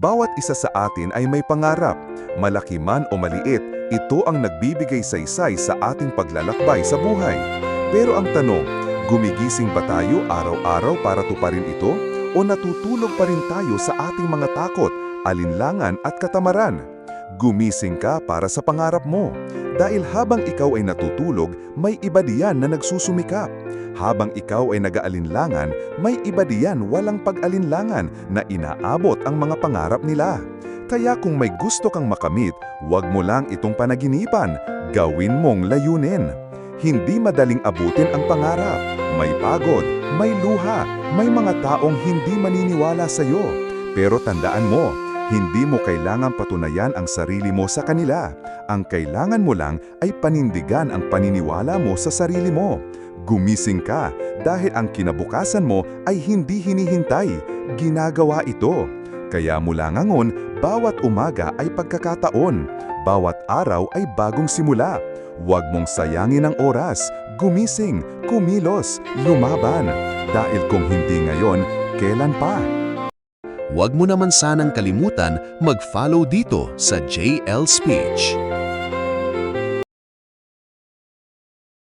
Bawat isa sa atin ay may pangarap. Malaki man o maliit, ito ang nagbibigay saysay sa ating paglalakbay sa buhay. Pero ang tanong, gumigising ba tayo araw-araw para tuparin ito? O natutulog pa rin tayo sa ating mga takot, alinlangan at katamaran? Gumising ka para sa pangarap mo. Dahil habang ikaw ay natutulog, may iba diyan na nagsusumikap. Habang ikaw ay nag-aalinlangan, may iba diyan walang pag-alinlangan na inaabot ang mga pangarap nila. Kaya kung may gusto kang makamit, huwag mo lang itong panaginipan. Gawin mong layunin. Hindi madaling abutin ang pangarap. May pagod, may luha, may mga taong hindi maniniwala sa iyo. Pero tandaan mo, hindi mo kailangan patunayan ang sarili mo sa kanila. Ang kailangan mo lang ay panindigan ang paniniwala mo sa sarili mo. Gumising ka dahil ang kinabukasan mo ay hindi hinihintay. Ginagawa ito. Kaya mula ngangon, bawat umaga ay pagkakataon. Bawat araw ay bagong simula. Huwag mong sayangin ang oras. Gumising, kumilos, lumaban. Dahil kung hindi ngayon, kailan pa? Huwag mo naman sanang kalimutan mag-follow dito sa JL Speech.